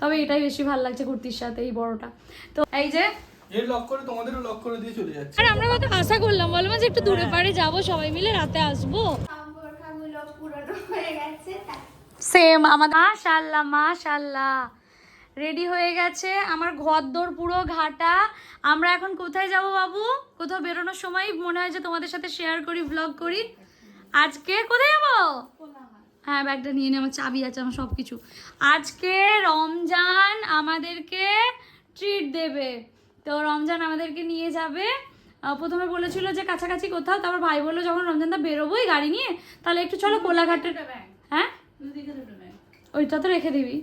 তবে এটাই বেশি ভালো লাগছে কুর্তির সাথে এই বড়টা। তো এই যে এর লক করে তোমাদেরও লক করে দিয়ে চলে যাচ্ছে। আর আমরা কত আশা করলাম বলো যে একটু দূরে পারে যাব সবাই মিলে রাতে আসব। হয়ে সেম আমার মাশাল্লাহ মাশাল্লাহ। রেডি হয়ে গেছে আমার ঘর দোর পুরো ঘাটা। আমরা এখন কোথায় যাব বাবু? কোথাও বেরোনোর সময় মনে হয় যে তোমাদের সাথে শেয়ার করি ব্লগ করি। আজকে কোথায় যাব? হ্যাঁ ব্যাগটা নিয়ে নিয়ে আমার চাবি আছে আমার সব কিছু আজকে রমজান আমাদেরকে ট্রিট দেবে। তো রমজান আমাদেরকে নিয়ে যাবে। প্রথমে বলেছিল যে কাছাকাছি কোথাও তারপর ভাই বলল যখন রমজান দা বেরোবোই গাড়ি নিয়ে তাহলে একটু চলো কোলাঘাটের হ্যাঁ? ওইটা তো রেখে দিবি।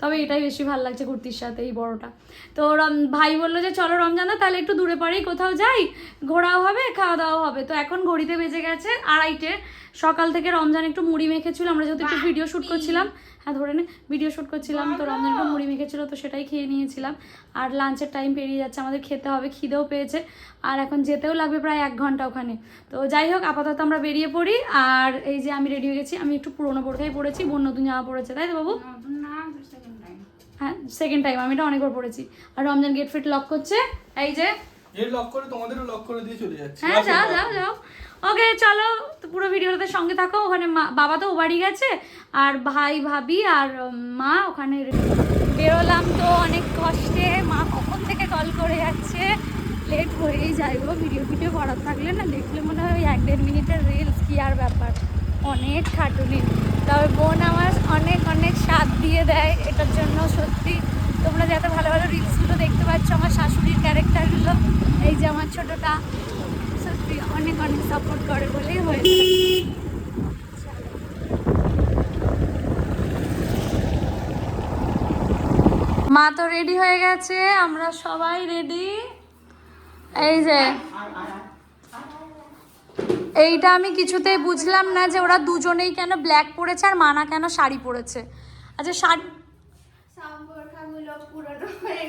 তবে এটাই বেশি ভালো লাগছে কুর্তির সাথে এই বড়টা। তো রম- ভাই বলল যে চলো রমজান দা তাহলে একটু দূরে পারেই কোথাও যাই ঘোরাও হবে খাওয়া দাওয়া হবে। তো এখন ঘড়িতে বেজে গেছে আড়াইটে। সকাল থেকে রমজান একটু মুড়ি মেখেছিল আমরা যেহেতু একটু ভিডিও শ্যুট করছিলাম। হ্যাঁ ধরে নে ভিডিও শ্যুট করছিলাম তো রমজান একটু মুড়ি মেখেছিল তো সেটাই খেয়ে নিয়েছিলাম। আর লাঞ্চের টাইম পেরিয়ে যাচ্ছে আমাদের খেতে হবে খিদেও পেয়েছে। আর এখন যেতেও লাগবে প্রায় এক ঘণ্টা ওখানে। তো যাই হোক আপাতত আমরা বেরিয়ে পড়ি আর এই যে আমি রেডি হয়ে গেছি আমি একটু পুরোনো বোরখাই পড়েছি বোন নতুন জামা পড়েছে তাই তো বাবু? হ্যাঁ সেকেন্ড টাইম আমি এটা অনেকবার পড়েছি। আর রমজান গেট ফিট লক করছে এই যে। এর লক করে তোমাদেরও লক করে দিয়ে চলে যাচ্ছে। হ্যাঁ যাও যাও। যাও ওকে চলো তো পুরো ভিডিওটাতে সঙ্গে থাকো ওখানে মা বাবা তো বাড়ি গেছে আর ভাই ভাবি আর মা ওখানে বেরোলাম তো অনেক কষ্টে মা কখন থেকে কল করে যাচ্ছে। লেট হয়েই গো ভিডিও ভিডিও করার থাকলে না দেখলে মনে হয় এক দেড় মিনিটের রিলস কি আর ব্যাপার। অনেক খাটুনি। তবে বোন আমার অনেক অনেক সাথ দিয়ে দেয় এটার জন্য সত্যি। তোমরা যাতে ভালো ভালো রিলসগুলো দেখতে পাচ্ছ আমার শাশুড়ির ক্যারেক্টারগুলো এই যে আমার ছোটোটা, সত্যি অনেক অনেক সাপোর্ট করে বলেই হয়েছে। মা তো রেডি হয়ে গেছে, আমরা সবাই রেডি এই যে এইটা আমি কিছুতেই বুঝলাম না যে ওরা দুজনেই কেন ব্ল্যাক পরেছে আর মানা কেন শাড়ি পরেছে। আচ্ছা শাড়ি হয়ে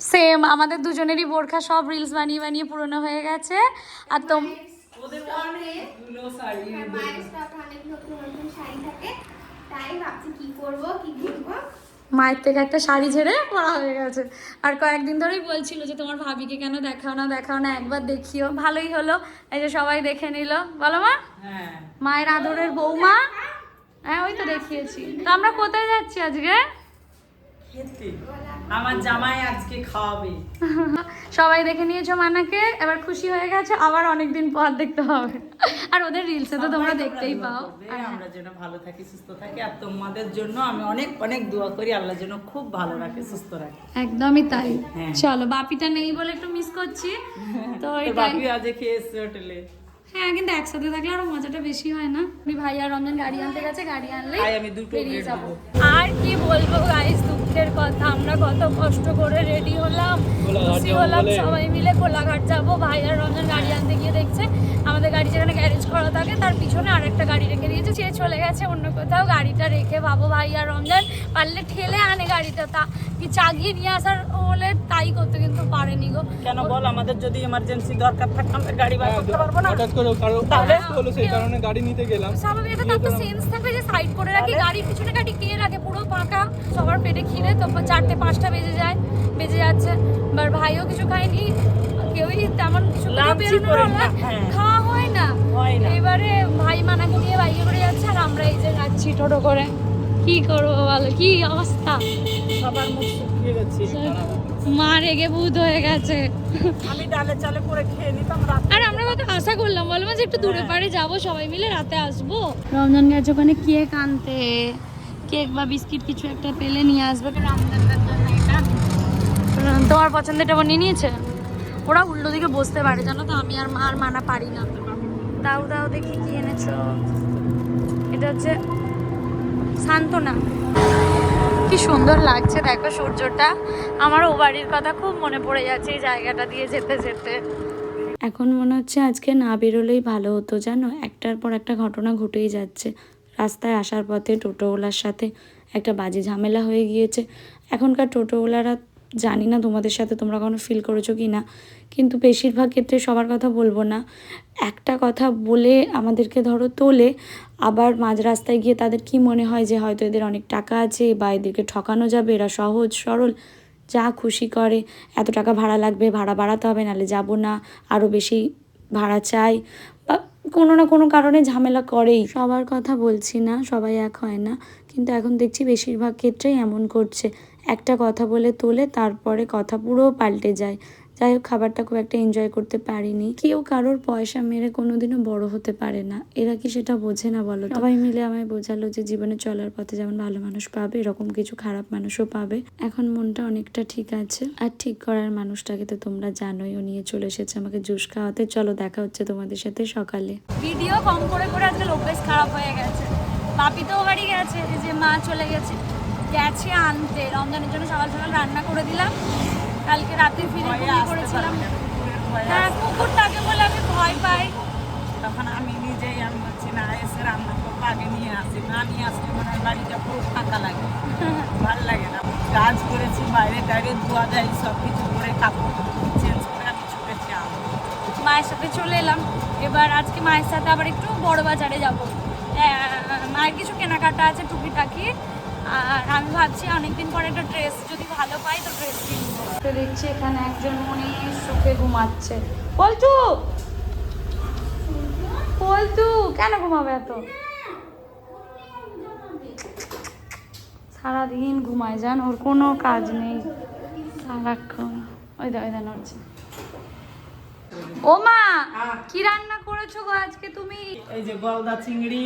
সেম আমাদের দুজনেরই বোরখা সব রিলস বানিয়ে বানিয়ে পুরনো হয়ে গেছে। আর শাড়ি থাকে তাই ভাবছি কি করব কি কিনবো মায়ের থেকে একটা শাড়ি ঝেড়ে পড়া হয়ে গেছে। আর কয়েকদিন ধরেই বলছিল যে তোমার ভাবিকে কেন দেখাও না দেখাও না একবার দেখিও। ভালোই হলো। এই যে সবাই দেখে নিল। বলো মা। মায়ের আদরের বৌমা। হ্যাঁ ওই তো দেখিয়েছি। তো আমরা কোথায় যাচ্ছি আজকে? খেতে। আমার জামাই আজকে খাওয়াবে। সবাই দেখে নিয়েছো মানাকে এবার খুশি হয়ে গেছে আবার অনেকদিন পর দেখতে হবে। আর ওদের রিলসে তো তোমরা দেখতেই পাও। করবে, আমরা যেন ভালো থাকি সুস্থ থাকি আর তোমাদের জন্য আমি অনেক অনেক দোয়া করি আল্লাহ যেন খুব ভালো রাখে সুস্থ রাখে। একদমই তাই। হ্যাঁ। চলো বাপিটা নেই বলে একটু মিস করছি। তো বাপি আজ খেয়ে এসছে হোটেলে। হ্যাঁ কিন্তু একসাথে থাকলে আরও মজাটা বেশি হয় না? আমি ভাই আর রমজান গাড়ি আনতে গেছে গাড়ি আনলে আমি দুটো আর কি বলব গাইস দুঃখের কথা আমরা কত কষ্ট করে রেডি হলাম খুশি হলাম সবাই মিলে কোলাঘাট যাব। ভাই আর রমজান গাড়ি আনতে গিয়ে দেখছে আমাদের গাড়ি যেখানে গ্যারেজ করা থাকে তার পিছনে আরেকটা গাড়ি রেখে দিয়েছে। সে চলে গেছে অন্য কোথাও। গাড়িটা রেখে ভাবো ভাই আর রমজান পারলে ঠেলে আনে গাড়িটা। তা কি চাগিয়ে নিয়ে আসার হলে তাই করতে কিন্তু পারেনি গো। কেন বল আমাদের যদি এমার্জেন্সি দরকার থাকে আমরা গাড়ি বার করতে পারব না। হঠাৎ করে কারও তাহলে? হলো সেই কারণে গাড়ি নিতে গেলাম। স্বাভাবিক তার তো সেন্স থাকবে যে সাইড করে রাখি। গাড়ি পিছনে গাড়ি কে রাখে? পুরো ফাঁকা সবার পেটে খিদে তো চারটে পাঁচটা বেজে যায় বেজে যাচ্ছে। এবার ভাইও কিছু খায়নি কেউই তেমন কিছু। হ্যাঁ। খাওয়া হয় না। হয় এবারে ভাই মানাকে নিয়ে বাইকে করে যাচ্ছে আর আমরা এই যে যাচ্ছি টোটো করে। কি করব বলো? কি অবস্থা? সবার মুখ শুকিয়ে গেছে। মা রেগে ভূত হয়ে গেছে। আমি ডালে চালে করে খেয়ে নিতাম রাত। আর আমরা কত আশা করলাম বলব যে একটু দূরে পারে যাব সবাই মিলে রাতে আসব। রমজান গেছে ওখানে কেক আনতে। কেক বা বিস্কিট কিছু একটা পেলে নিয়ে আসবে। রমজানটার জন্য এটা। তোমার পছন্দেরটা বানিয়ে নিয়েছে? ওরা উল্টো দিকে বসতে পারে, জানো তো? আমি আর মা আর মানা পারি না। দাও দাও, দেখি কি এনেছ। এটা হচ্ছে সান্ত্বনা। কি সুন্দর লাগছে, দেখো সূর্যটা। আমার ও বাড়ির কথা খুব মনে পড়ে যাচ্ছে এই জায়গাটা দিয়ে যেতে যেতে। এখন মনে হচ্ছে আজকে না বেরোলেই ভালো হতো, জানো? একটার পর একটা ঘটনা ঘটেই যাচ্ছে। রাস্তায় আসার পথে টোটোওয়ালার সাথে একটা বাজে ঝামেলা হয়ে গিয়েছে। এখনকার টোটোওয়ালারা জানি না তোমাদের সাথে তোমরা কোনো ফিল করেছ কি না কিন্তু বেশিরভাগ ক্ষেত্রে সবার কথা বলব না। একটা কথা বলে আমাদেরকে ধরো তোলে, আবার মাঝ রাস্তায় গিয়ে তাদের কি মনে হয় যে হয়তো এদের অনেক টাকা আছে বা এদেরকে ঠকানো যাবে, এরা সহজ, সরল, যা খুশি করে, এত টাকা ভাড়া লাগবে, ভাড়া বাড়াতে হবে, নাহলে যাব না আরও বেশি ভাড়া চাই বা কোনো না কোনো কারণে ঝামেলা করেই। সবার কথা বলছি না, সবাই এক হয় না, কিন্তু এখন দেখছি বেশিরভাগ ক্ষেত্রেই এমন করছে। একটা কথা বলে তোলে, তারপরে কথা পুরো পাল্টে যায়। যাই হোক খাবারটা খুব একটা এনজয় করতে পারিনি। কেউ কারোর পয়সা মেরে কোনোদিনও বড় হতে পারে না। এরা কি সেটা বোঝে না বলো সবাই মিলে আমায় বোঝালো যে জীবনে চলার পথে যেমন ভালো মানুষ পাবে, এরকম কিছু খারাপ মানুষও পাবে। এখন মনটা অনেকটা ঠিক আছে। আর ঠিক করার মানুষটাকে তো তোমরা জানোই, ও নিয়ে চলে এসেছে আমাকে জুস খাওয়াতে। চলো, দেখা হচ্ছে তোমাদের সাথে সকালে। ভিডিও কম করে করে আজকে অভ্যেস খারাপ হয়ে গেছে। বাপি তো বাড়ি গেছে যে মা চলে গেছে। গেছে আনতে। রমজানের জন্য সকাল সকাল রান্না করে দিলাম। কালকে রাতে ফিরে করেছিলাম। হ্যাঁ কুকুরটাকে বলে আমি ভয় পাই। তখন আমি নিজেই আমি বলছি না এসে রান্না করব আগে নিয়ে আসি না নিয়ে আসলে মনে বাড়িটা পুরো ফাঁকা লাগে। ভালো লাগে না। কাজ করেছি বাইরে টাইরে ধোয়া দেয় সব কিছু করে কাপড় চেঞ্জ করে আমি ছুটেছি মায়ের সাথে চলে এলাম। এবার আজকে মায়ের সাথে আবার একটু বড় বাজারে যাব মায়ের কিছু কেনাকাটা আছে টুকিটাকি। আর আমি ভাবছি অনেকদিন পরে একটা ড্রেস যদি ভালো পাই তো ড্রেস কিনবো। দেখছি এখানে একজন মনে সুখে ঘুমাচ্ছে। পল্টু! পল্টু কেন ঘুমাবে এত? সারাদিন ঘুমায় যান ওর কোনো কাজ নেই। সারাক্ষণ। ওই দা ওই দা নড়ছে। ও মা কি রান্না করেছ গো আজকে তুমি? এই যে গলদা চিংড়ি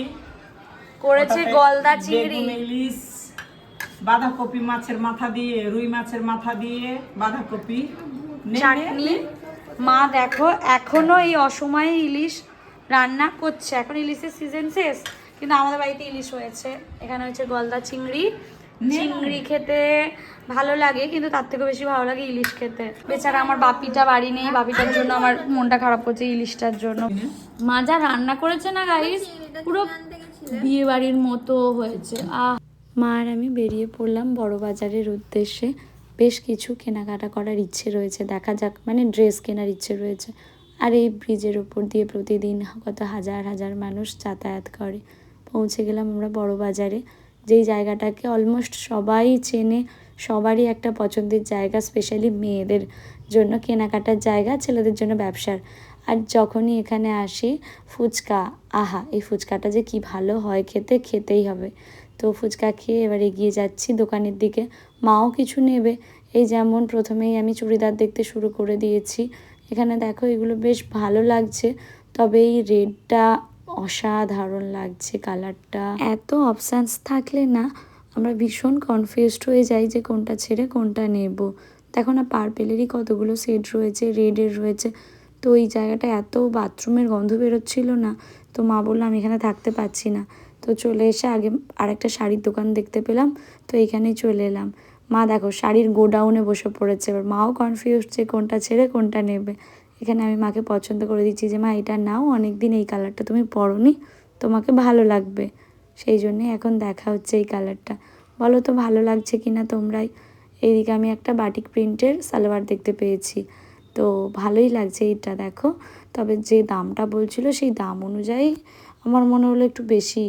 করেছে গলদা চিংড়ি। ইলিশ বাঁধাকপি মাছের মাথা দিয়ে রুই মাছের মাথা দিয়ে বাঁধাকপি চাটনি। মা দেখো এখনও এই অসময়ে ইলিশ রান্না করছে। এখন ইলিশের সিজন শেষ কিন্তু আমাদের বাড়িতে ইলিশ হয়েছে। এখানে হচ্ছে গলদা চিংড়ি। চিংড়ি খেতে ভালো লাগে কিন্তু তার থেকে বেশি ভালো লাগে ইলিশ খেতে। বেচারা আমার বাপিটা বাড়ি নেই বাপিটার জন্য আমার মনটা খারাপ করছে ইলিশটার জন্য। মা যা রান্না করেছে না গাইস পুরো বিয়ে বাড়ির মতো হয়েছে। আহ। মা আর আমি বেরিয়ে পড়লাম বড় বাজারের উদ্দেশ্যে। বেশ কিছু কেনাকাটা করার ইচ্ছে রয়েছে, দেখা যাক মানে ড্রেস কেনার ইচ্ছে রয়েছে। আর এই ব্রিজের উপর দিয়ে প্রতিদিন কত হাজার হাজার মানুষ যাতায়াত করে। পৌঁছে গেলাম আমরা বড় বাজারে যেই জায়গাটাকে অলমোস্ট সবাই চেনে, সবারই একটা পছন্দের জায়গা স্পেশালি মেয়েদের জন্য কেনাকাটার জায়গা, ছেলেদের জন্য ব্যবসার। আর যখনই এখানে আসি, ফুচকা, আহা, এই ফুচকাটা যে কি ভালো হয়, খেতে, খেতেই হবে। তো ফুচকা খেয়ে এবার এগিয়ে যাচ্ছি দোকানের দিকে। মাও কিছু নেবে। এই যেমন প্রথমেই আমি চুড়িদার দেখতে শুরু করে দিয়েছি। এখানে দেখো এগুলো বেশ ভালো লাগছে, তবে এই রেডটা অসাধারণ লাগছে কালারটা। এত অপশানস থাকলে না আমরা ভীষণ কনফিউজড হয়ে যাই যে কোনটা ছেড়ে কোনটা নেব। দেখো না পার্পেলেরই কতগুলো সেট রয়েছে রেডের রয়েছে। তো এই জায়গাটা এত বাথরুমের গন্ধ বেরোচ্ছিল না। তো মা বলল, আমি এখানে থাকতে পারছি না। তো চলে এসে আগে আরেকটা শাড়ির দোকান দেখতে পেলাম, তো এখানেই চলে এলাম। মা দেখো, শাড়ির গোডাউনে বসে পড়েছে, এবার মাও কনফিউজ যে কোনটা ছেড়ে কোনটা নেবে। এখানে আমি মাকে পছন্দ করে দিচ্ছি যে, মা, এটা নাও অনেক দিন এই কালারটা তুমি পরনি, তোমাকে ভালো লাগবে। সেই জন্যে এখন দেখা হচ্ছে এই কালারটা বলো তো, ভালো লাগছে কি না তোমরাই? এইদিকে আমি একটা বাটিক প্রিন্টের সালোয়ার দেখতে পেয়েছি। তো ভালোই লাগছে এইটা, দেখো। তবে যে দামটা বলছিল, সেই দাম অনুযায়ী আমার মনে হলো একটু বেশি।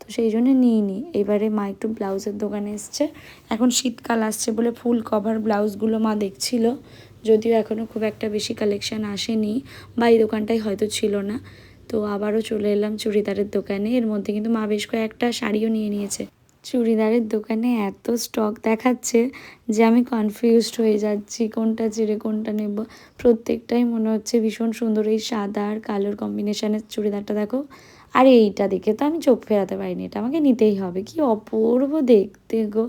তো সেই জন্য নিইনি। এবারে মা একটু ব্লাউজের দোকানে এসছে। এখন শীতকাল আসছে বলে ফুল কভার ব্লাউজগুলো মা দেখছিল। যদিও এখনও খুব একটা বেশি কালেকশান আসেনি। বা এই দোকানটাই হয়তো ছিল না। তো আবারও চলে এলাম চুড়িদারের দোকানে। এর মধ্যে কিন্তু মা বেশ কয়েকটা শাড়িও নিয়ে নিয়েছে। চুড়িদারের দোকানে এত স্টক দেখাচ্ছে যে আমি কনফিউজড হয়ে যাচ্ছি, কোনটা ছেড়ে কোনটা নেব। প্রত্যেকটাই মনে হচ্ছে ভীষণ সুন্দর। এই সাদা আর কালোর কম্বিনেশানের চুড়িদারটা দেখো। আর এইটা দেখে তো আমি চোখ ফেরাতে পারিনি, এটা আমাকে নিতেই হবে। কি অপূর্ব দেখতে গো।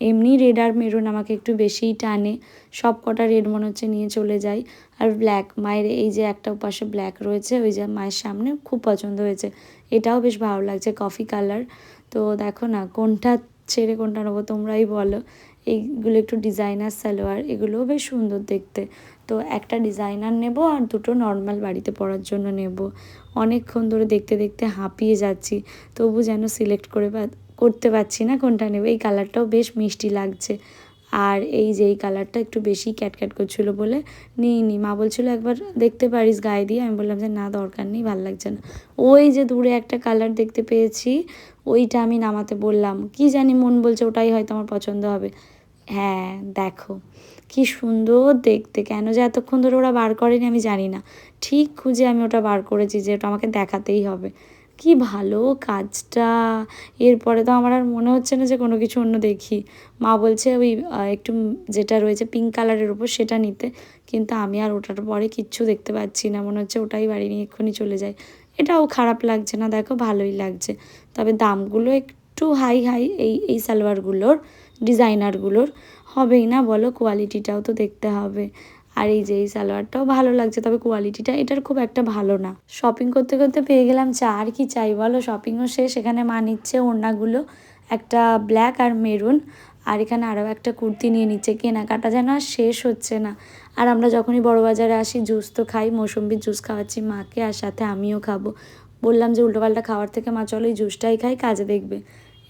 এমনি রেড আর মেরুন আমাকে একটু বেশিই টানে। সব কটা রেড মনে হচ্ছে নিয়ে চলে যাই। আর ব্ল্যাক মায়ের এই যে একটা পাশে ব্ল্যাক রয়েছে, ওই যে মায়ের সামনে খুব পছন্দ হয়েছে। এটাও বেশ ভালো লাগছে কফি কালার তো দেখো না, কোনটা ছেড়ে কোনটা নেব তোমরাই বলো। এইগুলো একটু ডিজাইনার সালোয়ার, এগুলোও বেশ সুন্দর দেখতে। তো একটা ডিজাইনার নেব আর দুটো নর্মাল বাড়িতে পরার জন্য নেব। অনেকক্ষণ ধরে দেখতে দেখতে হাঁপিয়ে যাচ্ছি, তবু যেন সিলেক্ট করে করতে পারছি না কোনটা নেব। এই কালারটাও বেশ মিষ্টি লাগছে। আর এই যে এই কালারটা একটু বেশি ক্যাটক্যাট করছিল বলে নিই নি মা বলছিল, একবার দেখতে পারিস গায়ে দিয়ে। আমি বললাম যে, না, দরকার নেই, ভালো লাগছে না। ওই যে দূরে একটা কালার দেখতে পেয়েছি, ওইটা আমি নামাতে বললাম। কি জানি মন বলছে, ওটাই হয়তো আমার পছন্দ হবে। হ্যাঁ দেখো। কি সুন্দর দেখতে। কেন যে এতক্ষণ ধরে ওরা বার করেনি আমি জানি না। ঠিক খুঁজে আমি ওটা বার করেছি যে ওটা আমাকে দেখাতেই হবে। কি ভালো কাজটা। এরপরে তো আমার আর মনে হচ্ছে না যে কোনো কিছু অন্য দেখি। মা বলছে ওই একটু যেটা রয়েছে পিঙ্ক কালারের উপর সেটা নিতে। কিন্তু আমি আর ওটার পরে কিচ্ছু দেখতে পাচ্ছি না। মনে হচ্ছে ওটাই বাড়ি নিয়ে এক্ষুনি চলে যায়। এটাও খারাপ লাগছে না। দেখো ভালোই লাগছে। তবে দামগুলো একটু হাই হাই এই এই সালোয়ারগুলোর ডিজাইনারগুলোর হবেই না বলো কোয়ালিটিটাও তো দেখতে হবে। আর এই যে এই সালোয়ারটাও ভালো লাগছে, তবে কোয়ালিটিটা এটার খুব একটা ভালো না। শপিং করতে করতে পেয়ে গেলাম, চা আর কি চাই বলো? শপিংও শেষ, এখানে মা নিচ্ছে ওড়নাগুলো, একটা ব্ল্যাক আর মেরুন আর এখানে আরও একটা কুর্তি নিয়ে নিচ্ছে। কেনাকাটা যেন আর শেষ হচ্ছে না। আর আমরা যখনই বড় বাজারে আসি জুস তো খাই মৌসুম্বির জুস খাওয়াচ্ছি, মাকে আর সাথে আমিও খাব। বললাম যে উল্টোপাল্টা খাওয়ার থেকে মা চলো এই জুসটাই খাই, কাজে দেখবে।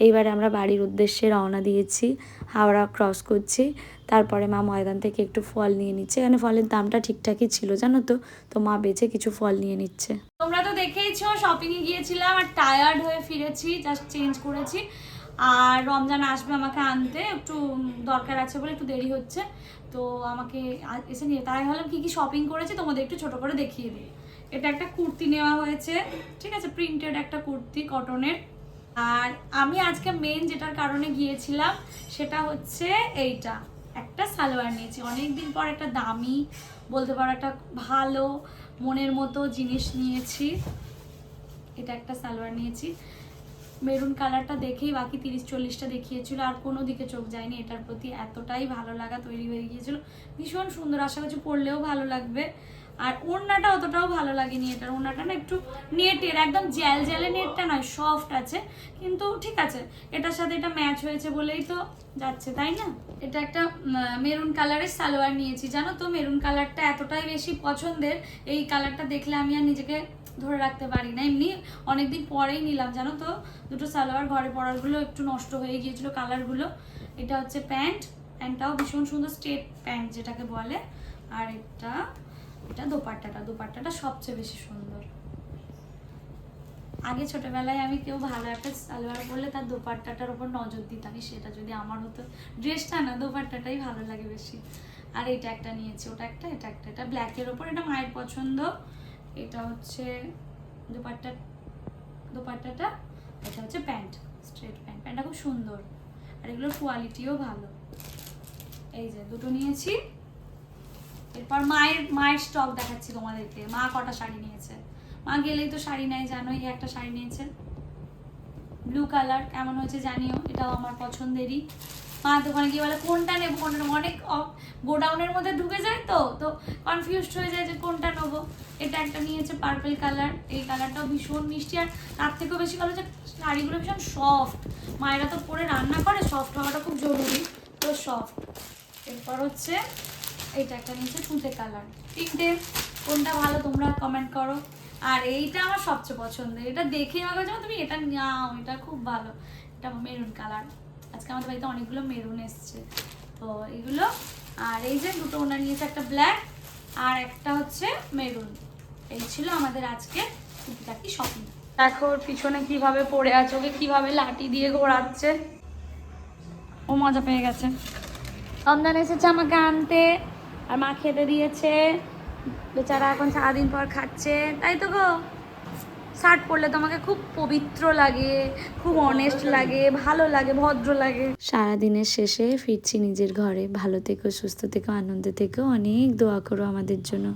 এইবারে আমরা বাড়ির উদ্দেশ্যে রওনা দিয়েছি, হাওড়া ক্রস করছি। তারপরে মা ময়দান থেকে একটু ফল নিয়ে নিচ্ছে। এখানে ফলের দামটা ঠিকঠাকই ছিল, জানো তো? তো মা বেছে কিছু ফল নিয়ে নিচ্ছে। তোমরা তো দেখেইছো শপিং এ গিয়েছিলাম আর টায়ার্ড হয়ে ফিরেছি জাস্ট চেঞ্জ করেছি। আর রমজান আসবে আমাকে আনতে, একটু দরকার আছে বলে একটু দেরি হচ্ছে। তো আমাকে এসে নিয়ে তাই হলাম কি কি শপিং করেছি, তোমাদের একটু ছোট করে দেখিয়ে দিই। এটা একটা কুর্তি নেওয়া হয়েছে, ঠিক আছে? প্রিন্টেড একটা কুর্তি কটনের আর আমি আজকে মেন যেটার কারণে গিয়েছিলাম, সেটা হচ্ছে এইটা। একটা সালোয়ার নিয়েছি। অনেক দিন পর একটা দামি, বলতে পারো একটা ভালো, মনের মতো জিনিস নিয়েছি। এটা একটা সালোয়ার নিয়েছি। মেরুন কালারটা দেখেই বাকি তিরিশ চল্লিশটা দেখিয়েছিল, আর কোনো দিকে চোখ যায়নি। এটার প্রতি এতটাই ভালো লাগা তৈরি হয়ে গিয়েছিল। ভীষণ সুন্দর, আশা করছি পরলেও ভালো লাগবে। আর ওড়নাটা অতটাও ভালো লাগেনি এটার। ওড়নাটা না একটু নেটের একদম জ্যাল জ্যালে নেটটা নয় সফট আছে। কিন্তু ঠিক আছে, এটার সাথে এটা ম্যাচ হয়েছে বলেই তো যাচ্ছে, তাই না? এটা একটা মেরুন কালারের সালোয়ার নিয়েছি। জানো তো মেরুন কালারটা এতটাই বেশি পছন্দের, এই কালারটা দেখলে আমি আর নিজেকে ধরে রাখতে পারি না। এমনি অনেকদিন পরেই নিলাম, জানো তো, দুটো সালোয়ার ঘরে পরারগুলো একটু নষ্ট হয়ে গিয়েছিল কালারগুলো এটা হচ্ছে প্যান্ট, প্যান্টটাও ভীষণ সুন্দর স্ট্রেট প্যান্ট যেটাকে বলে। আর এটা এটা দোপাট্টাটা দোপাট্টাটা সবচেয়ে বেশি সুন্দর। আগে ছোটবেলায় আমি কেউ ভালো একটা সালোয়ার পরলে তার দোপাট্টাটার উপর নজর দিতাম সেটা যদি আমার হতো। ড্রেসটা না, দোপাট্টাটাই ভালো লাগে বেশি। আর এটা একটা নিয়েছি, ওটা একটা, এটা একটা, এটা ব্ল্যাকের ওপর এটা মায়ের পছন্দ। এটা হচ্ছে দোপাট্টা, দোপাট্টাটা, এটা হচ্ছে প্যান্ট স্ট্রেট প্যান্ট। প্যান্টটা খুব সুন্দর, আর এগুলোর কোয়ালিটিও ভালো। এই যে, দুটো নিয়েছি। এরপর মায়ের মায়ের স্টক দেখাচ্ছি তোমাদেরকে। মা কটা শাড়ি নিয়েছে? মা গেলেই তো শাড়ি নেয় জানো এই একটা শাড়ি নিয়েছে। ব্লু কালার কেমন হয়েছে জানিও, এটাও আমার পছন্দেরই। মা দোকানে গিয়ে বলে, কোনটা নেব কোনটা নেব? অনেক গোডাউনের মধ্যে ঢুকে যায় তো তো কনফিউজড হয়ে যায় যে কোনটা নেব। এটা একটা নিয়েছে পার্পল কালার এই কালারটাও ভীষণ মিষ্টি। আর তার থেকেও বেশি ভালো যে শাড়িগুলো ভীষণ সফট মায়েরা তো পরে রান্না করে সফট হওয়াটা খুব জরুরি, তো সফট এরপর হচ্ছে এইটা একটা নিচে তুঁতে কালার। তিনটে, কোনটা ভালো তোমরা কমেন্ট করো। আর এইটা আমার সবচেয়ে পছন্দের এটা দেখে আমাকে যেমন তুমি এটা নাও, এটা খুব ভালো। এটা মেরুন কালার আজকে আমাদের বাড়িতে অনেকগুলো মেরুন এসছে। তো এগুলো, আর এই যে দুটো ওনার নিয়েছে, একটা ব্ল্যাক আর একটা হচ্ছে মেরুন এই ছিল আমাদের আজকে টুকিটাকি শপিং দেখো পিছনে কীভাবে পড়ে আছে, ওকে কীভাবে লাঠি দিয়ে ঘোরাচ্ছে। ও মজা পেয়ে গেছে। রমজান এসেছে আমাকে আনতে। আর মা খেতে দিয়েছে। বেচারা এখন সারাদিন পর খাচ্ছে। তাই তো গো। শার্ট পরলে তোমাকে খুব পবিত্র লাগে খুব অনেস্ট লাগে ভালো লাগে ভদ্র লাগে। সারাদিনের শেষে ফিরছি নিজের ঘরে। ভালো থেকো সুস্থ থেকো আনন্দ থেকো। অনেক দোয়া করো আমাদের জন্য।